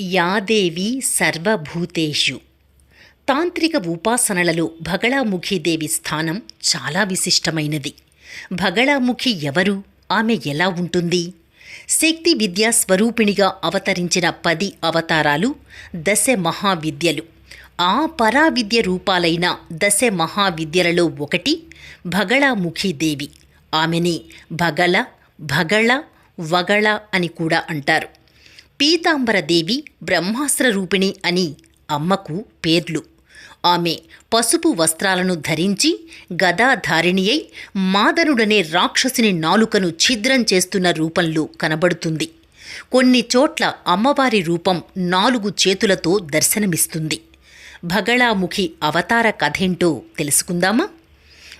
యాదేవి సర్వభూతేషు. తాంత్రిక ఉపాసనలలో భగళాముఖిదేవి స్థానం చాలా విశిష్టమైనది. భగళాముఖి ఎవరు? ఆమె ఎలా ఉంటుంది? శక్తి విద్యా స్వరూపిణిగా అవతరించిన పది అవతారాలు దశ మహావిద్యలు. ఆ పరావిద్య రూపాలైన దశ మహావిద్యలలో ఒకటి భగళాముఖీదేవి ఆమెని భగళ భగళ వగళ అని కూడా అంటారు. పీతాంబరదేవి బ్రహ్మాస్త్ర రూపిణి అని అమ్మకు పేర్లు. ఆమె పసుపు వస్త్రాలను ధరించి గదాధారిణి అయి మాదనుడనే రాక్షసుని నాలుకను ఛిద్రం చేస్తున్న రూపంలో కనబడుతుంది. కొన్ని చోట్ల అమ్మవారి రూపం నాలుగు చేతులతో దర్శనమిస్తుంది. భగళాముఖి అవతార కథేంటో తెలుసుకుందామా?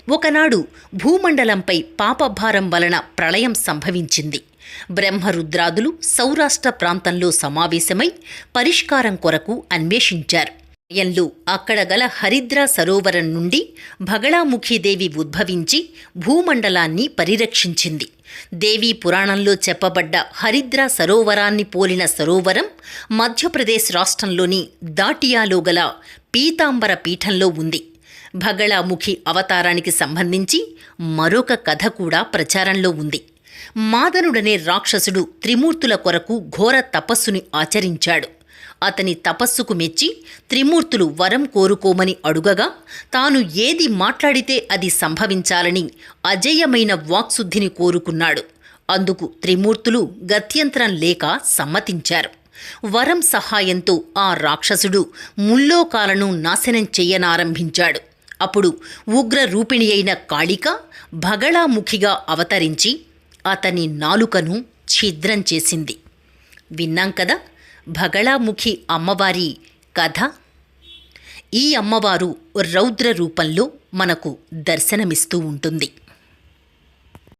ఒకనాడు భూమండలంపై పాపభారం వలన ప్రళయం సంభవించింది. బ్రహ్మరుద్రాదులు సౌరాష్ట్ర ప్రాంతంలో సమావేశమై పరిష్కారం కొరకు అన్వేషించారు. ప్రళయంలో అక్కడ గల హరిద్ర సరోవరం నుండి భగళాముఖీదేవి ఉద్భవించి భూమండలాన్ని పరిరక్షించింది. దేవీ పురాణంలో చెప్పబడ్డ హరిద్ర సరోవరాన్ని పోలిన సరోవరం మధ్యప్రదేశ్ రాష్ట్రంలోని దాటియాలో గల పీతాంబర పీఠంలో ఉంది. భగళాముఖి అవతారానికి సంబంధించి మరొక కథ కూడా ప్రచారంలో ఉంది. మాదనుడనే రాక్షసుడు త్రిమూర్తుల కొరకు ఘోర తపస్సుని ఆచరించాడు. అతని తపస్సుకు మెచ్చి త్రిమూర్తులు వరం కోరుకోమని అడుగగా తాను ఏది మాట్లాడితే అది సంభవించాలని అజేయమైన వాక్శుద్ధిని కోరుకున్నాడు. అందుకు త్రిమూర్తులు గత్యంతరం లేక సమ్మతించారు. వరం సహాయంతో ఆ రాక్షసుడు ముల్లోకాలను నాశనం చెయ్యనారంభించాడు అప్పుడు ఉగ్ర రూపిణి అయిన కాళిక భగళాముఖిగా అవతరించి అతని నాలుకను ఛిద్రం చేసింది. విన్నాం కదా భగళాముఖి అమ్మవారి కథ? ఈ అమ్మవారు రౌద్ర రూపంలో మనకు దర్శనమిస్తూ ఉంటుంది.